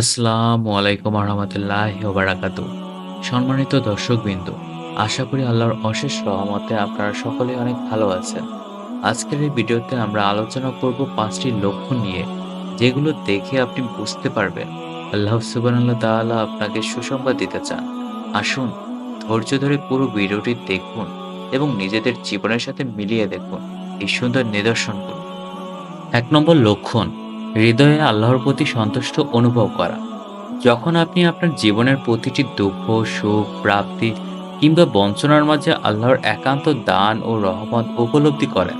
আসসালামু আলাইকুম রহমতুল্লাহ ওবারাকাত সম্মানিত দর্শকবৃন্দ, আশা করি আল্লাহর অশেষ রহমতে আপনারা সকলে অনেক ভালো আছেন। আজকের এই ভিডিওতে আমরা আলোচনা করব পাঁচটি লক্ষণ নিয়ে, যেগুলো দেখে আপনি বুঝতে পারবেন। আল্লাহ সুবানাল্লাহ তাআলা আপনাকে সুসংবাদ দিতে চান। আসুন, ধৈর্য ধরে পুরো ভিডিওটি দেখুন এবং নিজেদের জীবনের সাথে মিলিয়ে দেখুন। এই সুন্দর নিদর্শনগুলো এক নম্বর লক্ষণ হৃদয়ে আল্লাহর প্রতি সন্তুষ্ট অনুভব করা। যখন আপনি আপনার জীবনের প্রতিটি দুঃখ, সুখ, প্রাপ্তি কিংবা বঞ্চনার মাঝে আল্লাহর একান্ত দান ও রহমত উপলব্ধি করেন,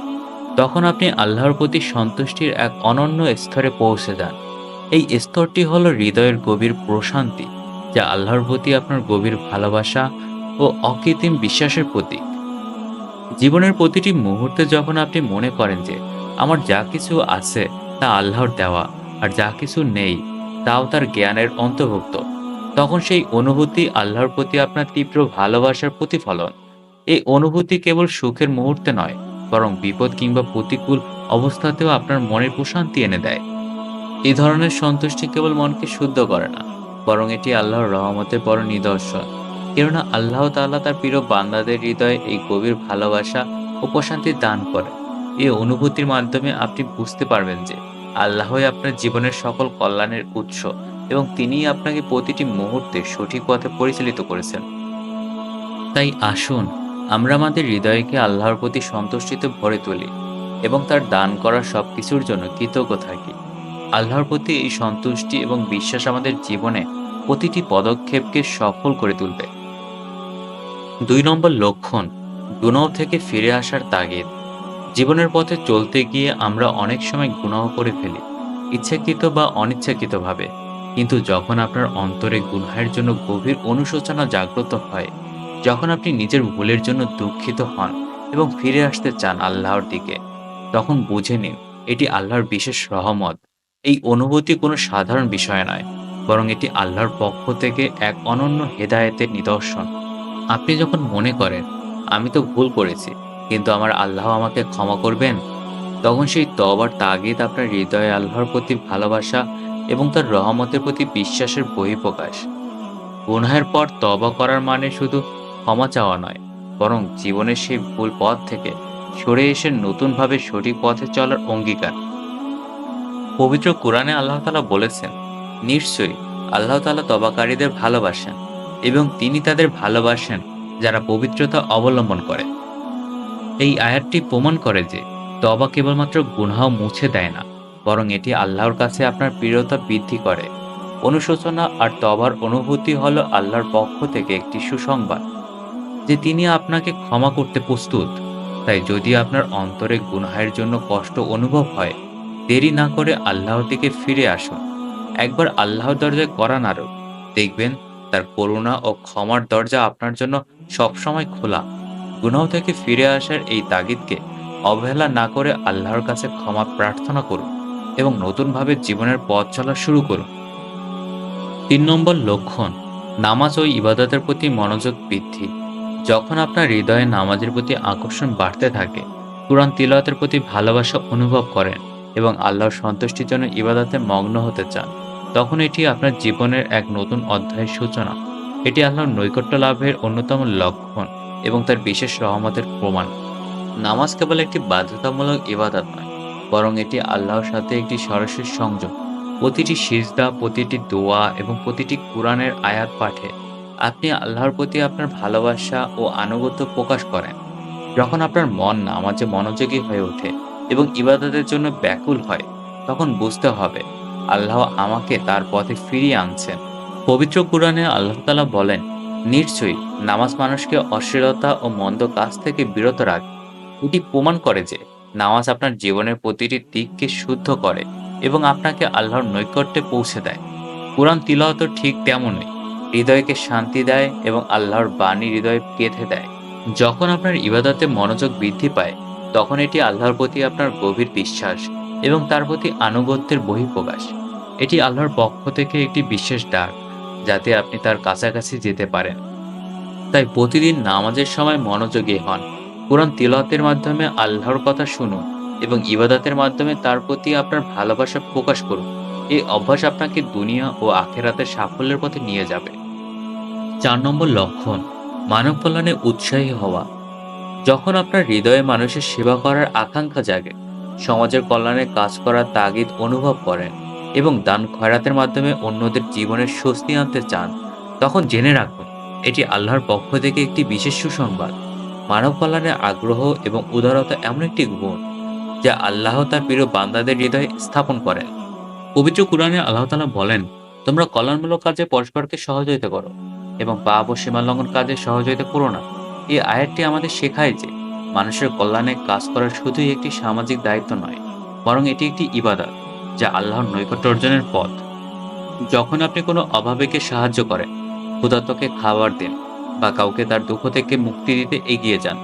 তখন আপনি আল্লাহর প্রতি সন্তুষ্টির এক অনন্য স্তরে পৌঁছে যান। এই স্তরটি হলো হৃদয়ের গভীর প্রশান্তি, যা আল্লাহর প্রতি আপনার গভীর ভালোবাসা ও অকৃত্রিম বিশ্বাসের প্রতীক। জীবনের প্রতিটি মুহূর্তে যখন আপনি মনে করেন যে, আমার যা কিছু আছে তা আল্লাহর দেওয়া, আর যা কিছু নেই, তাও তার জ্ঞানের অন্তর্ভুক্ত। তখন সেই অনুভূতি আল্লাহর প্রতি আপনার তীব্র ভালোবাসার প্রতিফলন। এই অনুভূতি কেবল সুখের মুহূর্তে নয়, বরং বিপদ কিংবা প্রতিকূল অবস্থাতেও আপনার মনের প্রশান্তি এনে দেয়। এই ধরনের সন্তুষ্টি কেবল মনকে শুদ্ধ করে না, বরং এটি আল্লাহর রহমতের বড় নিদর্শন। কেননা আল্লাহ তাআলা তার প্রিয় বান্দাদের হৃদয়ে এই গভীর ভালোবাসা ও প্রশান্তি দান করে। এই অনুভূতির মাধ্যমে আপনি বুঝতে পারবেন যে আল্লাহই আপনার জীবনের সকল কল্যাণের উৎস এবং তিনিই আপনাকে প্রতিটি মুহূর্তে সঠিক পথে পরিচালিত করেছেন। তাই আসুন, আমরা আমাদের হৃদয়কে আল্লাহর প্রতি সন্তুষ্টিতে ভরে তুলি এবং তার দান করা সব কিছুর জন্য কৃতজ্ঞ থাকি। আল্লাহর প্রতি এই সন্তুষ্টি এবং বিশ্বাস আমাদের জীবনে প্রতিটি পদক্ষেপকে সফল করে তুলবে। দুই নম্বর লক্ষণ গুনাহ থেকে ফিরে আসার তাগিদ। জীবনের পথে চলতে গিয়ে আমরা অনেক সময় গুনাহ করে ফেলি, ইচ্ছাকৃত বা অনিচ্ছাকৃতভাবে। কিন্তু যখন আপনার অন্তরে গুনাহের জন্য গভীর অনুশোচনা জাগ্রত হয়, যখন আপনি নিজের ভুলের জন্য দুঃখিত হন এবং ফিরে আসতে চান আল্লাহর দিকে, তখন বুঝে নিন, এটি আল্লাহর বিশেষ রহমত। এই অনুভূতি কোনো সাধারণ বিষয় নয়, বরং এটি আল্লাহর পক্ষ থেকে এক অনন্য হেদায়েতের নিদর্শন। আপনি যখন মনে করেন, আমি তো ভুল করেছি কিন্তু আমার আল্লাহ আমাকে ক্ষমা করবেন। তখন সেই তবার তাগিদ আপনার হৃদয়ে আল্লাহর প্রতি ভালোবাসা এবং তার রহমতের প্রতি বিশ্বাসের বহিঃপ্রকাশ। গুনহের পর তবা করার মানে শুধু ক্ষমা চাওয়া নয়, বরং জীবনের সেই ভুল পথ থেকে সরে এসে নতুনভাবে সঠিক পথে চলার অঙ্গীকার। পবিত্র কোরআনে আল্লাহ তালা বলেছেন, নিশ্চয়ই আল্লাহ তালা তবাকারীদের ভালোবাসেন এবং তিনি তাদের ভালোবাসেন যারা পবিত্রতা অবলম্বন করে। এই আয়াতটি প্রমাণ করে যে তবা কেবলমাত্র গুনাহ মুছে দেয় না, বরং এটি আল্লাহর কাছে আপনার প্রিয়তা বৃদ্ধি করে। অনুশোচনা আর তবার অনুভূতি হলো আল্লাহর পক্ষ থেকে একটি সুসংবাদ, যে তিনি আপনাকে ক্ষমা করতে প্রস্তুত। তাই যদি আপনার অন্তরে গুনাহের জন্য কষ্ট অনুভব হয়, দেরি না করে আল্লাহর দিকে ফিরে আসুন। একবার আল্লাহর দরজায় করা নাড়ুন। দেখবেন তার করুণা ও ক্ষমার দরজা আপনার জন্য সবসময় খোলা। গুনাহ থেকে ফিরে আসার এই তাগিদকে অবহেলা না করে আল্লাহর কাছে ক্ষমা প্রার্থনা করুন এবং নতুনভাবে জীবনের পথ চলা শুরু করুন। তিন নম্বর লক্ষণ, নামাজ ও ইবাদতের প্রতি মনোযোগ বৃদ্ধি। যখন আপনার হৃদয়ে নামাজের প্রতি আকর্ষণ বাড়তে থাকে, কোরআন তিলওয়াতের প্রতি ভালোবাসা অনুভব করেন এবং আল্লাহর সন্তুষ্টির জন্য ইবাদতে মগ্ন হতে চান, তখন এটি আপনার জীবনের এক নতুন অধ্যায়ের সূচনা। এটি আল্লাহর নৈকট্য লাভের অন্যতম লক্ষণ। এবং তার বিশেষ রহমতের প্রমাণ। নামাজ কেবল একটি বাধ্যতামূলক ইবাদত নয়, বরং এটি আল্লাহর সাথে একটি সরাসরি সংযোগ। প্রতিটি সিজদা, প্রতিটি দোয়া এবং প্রতিটি কোরআনের আয়াত পাঠে আপনি আল্লাহর প্রতি আপনার ভালোবাসা ও আনুগত্য প্রকাশ করেন। যখন আপনার মন নামাজে মনোযোগী হয়ে ওঠে এবং ইবাদতের জন্য ব্যাকুল হয়, তখন বুঝতে হবে আল্লাহ আমাকে তার পথে ফিরিয়ে আনছেন। পবিত্র কোরআনে আল্লাহ তালা বলেন নিশ্চয়ই নামাজ মানুষকে অশ্লীলতা ও মন্দ কাজ থেকে বিরত রাখে। এটি প্রমাণ করে যে নামাজ আপনার জীবনের প্রতিটি দিককে শুদ্ধ করে এবং আপনাকে আল্লাহর নৈকট্যে পৌঁছে দেয়। কোরআন তিলাওয়াত ঠিক তেমনই, হৃদয়কে শান্তি দেয় এবং আল্লাহর বাণী হৃদয়ে গেঁথে দেয়। যখন আপনার ইবাদতে মনোযোগ বৃদ্ধি পায়, তখন এটি আল্লাহর প্রতি আপনার গভীর বিশ্বাস এবং তার প্রতি আনুগত্যের বহিঃপ্রকাশ। এটি আল্লাহর পক্ষ থেকে একটি বিশেষ ডাক। যাতে আপনি তার কাছাকাছি যেতে পারেন। তাই প্রতিদিন নামাজের সময় মনোযোগী হন। কোরআন তিলতের মাধ্যমে আল্লাহর কথা শুনুন এবং ইবাদতের মাধ্যমে তার প্রতি আপনার ভালোবাসা প্রকাশ করুন। এই অভ্যাস আপনাকে দুনিয়া ও আখেরাতের সাফল্যের পথে নিয়ে যাবে। চার নম্বর লক্ষণ, মানব কল্যাণে উৎসাহী হওয়া। যখন আপনার হৃদয়ে মানুষের সেবা করার আকাঙ্ক্ষা জাগে, সমাজের কল্যাণে কাজ করার তাগিদ অনুভব করেন। এবং দান খয়রাতের মাধ্যমে অন্যদের জীবনের স্বস্তি আনতে চান, তখন জেনে রাখুন, এটি আল্লাহর পক্ষ থেকে একটি বিশেষ সুসংবাদ। মানব কল্যাণের আগ্রহ এবং উদারতা এমন একটি গুণ, যা আল্লাহ তার প্রিয় বান্দাদের হৃদয়ে স্থাপন করেন। পবিত্র কুরআনে আল্লাহ তালা বলেন, তোমরা কল্যাণমূলক কাজে পরস্পরকে সহযোগিতা করো এবং পাপ ও সীমালঙ্ঘন কাজে সহযোগিতা করো না। এই আয়াতটি আমাদের শেখায় যে, মানুষের কল্যাণে কাজ করা শুধুই একটি সামাজিক দায়িত্ব নয়, বরং এটি একটি ইবাদত। যা আল্লাহর নৈকট্য অর্জনের পথ। যখন আপনি কোনো অভাবেকে সাহায্য করেন ক্ষুধার্তকে খাবার দেন বা কাউকে তার দুঃখ থেকে মুক্তি দিতে এগিয়ে যান,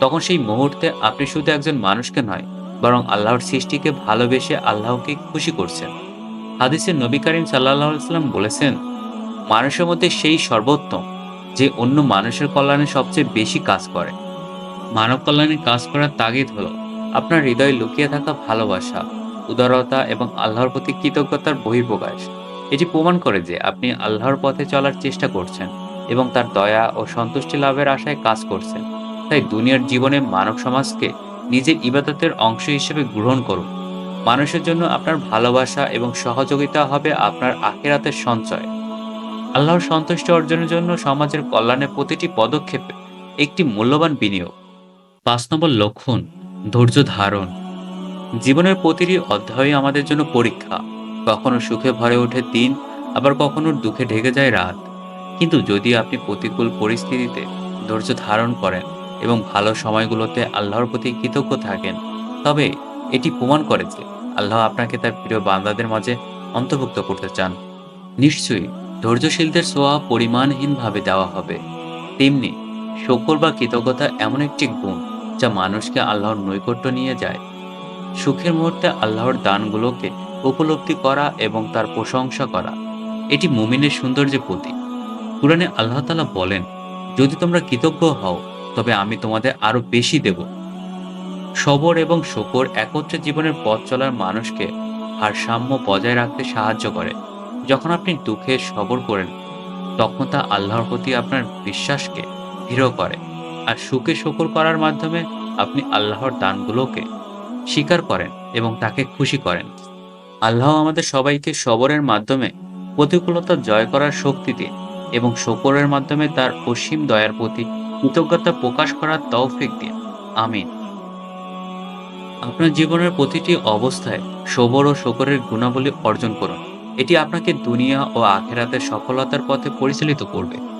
তখন সেই মুহূর্তে আপনি শুধু একজন মানুষকে নয়, বরং আল্লাহর সৃষ্টিকে ভালোবেসে আল্লাহকে খুশি করছেন। হাদিসের নবী করিম সাল্লাহ সাল্লাম বলেছেন, মানুষের মধ্যে সেই সর্বোত্তম, যে অন্য মানুষের কল্যাণে সবচেয়ে বেশি কাজ করে। মানব কল্যাণে কাজ করার তাগিদ হলো, আপনার হৃদয়ে লুকিয়ে থাকা ভালোবাসা। উদারতা এবং আল্লাহর প্রতি কৃতজ্ঞতার বহিঃপ্রকাশ। এটি প্রমাণ করে যে আপনি আল্লাহর পথে চলার চেষ্টা করছেন এবং তার দয়া ও সন্তুষ্টি লাভের আশায় কাজ করছেন। তাই দুনিয়ার জীবনে মানব সমাজকে নিজের ইবাদতের অংশ হিসেবে গ্রহণ করুন। মানুষের জন্য আপনার ভালোবাসা এবং সহযোগিতা হবে আপনার আখেরাতের সঞ্চয়। আল্লাহর সন্তুষ্টি অর্জনের জন্য সমাজের কল্যাণে প্রতিটি পদক্ষেপে একটি মূল্যবান বিনিয়োগ। পাঁচ নম্বর লক্ষণ, ধৈর্য ধারণ। জীবনের প্রতিটি অধ্যায় আমাদের জন্য পরীক্ষা। কখনো সুখে ভরে ওঠে দিন, আবার কখনো দুঃখে ঢেকে যায় রাত। কিন্তু যদি আপনি প্রতিকূল পরিস্থিতিতে ধৈর্য ধারণ করেন এবং ভালো সময়গুলোতে আল্লাহর প্রতি কৃতজ্ঞ থাকেন, তবে এটি প্রমাণ করে যে আল্লাহ আপনাকে তার প্রিয় বান্দাদের মাঝে অন্তর্ভুক্ত করতে চান। নিশ্চয়ই ধৈর্যশীলদের সোয়া পরিমাণহীনভাবে দেওয়া হবে। তেমনি শকর বা কৃতজ্ঞতা এমন একটি গুণ যা মানুষকে আল্লাহর নৈকট্য নিয়ে যায় সুখের মুহূর্তে আল্লাহর দানগুলোকে উপলব্ধি করা এবং তার প্রশংসা করা। এটি মুমিনের সৌন্দর্যের প্রতীক। কুরআনে আল্লাহ তালা বলেন, যদি তোমরা কৃতজ্ঞ হও, তবে আমি তোমাদের আরও বেশি দেব। সবর এবং শকর একত্রে জীবনের পথ চলার মানুষকে ভারসাম্য বজায় রাখতে সাহায্য করে। যখন আপনি দুঃখে সবর করেন, তখন তা আল্লাহর প্রতি আপনার বিশ্বাসকে দৃঢ় করে। আর সুখে শকর করার মাধ্যমে আপনি আল্লাহর দানগুলোকে স্বীকার করেন এবং তাকে খুশি করেন। আল্লাহ আমাদের সবাইকে সবরের মাধ্যমে প্রতিকূলতা জয় করার শক্তি দিন এবং শকরের মাধ্যমে তার অসীম দয়ার প্রতি কৃতজ্ঞতা প্রকাশ করার তৌফিক দিন। আমিন। আপনার জীবনের প্রতিটি অবস্থায় সবর ও শকরের গুণাবলী অর্জন করুন। এটি আপনাকে দুনিয়া ও আখেরাতের সফলতার পথে পরিচালিত করবে।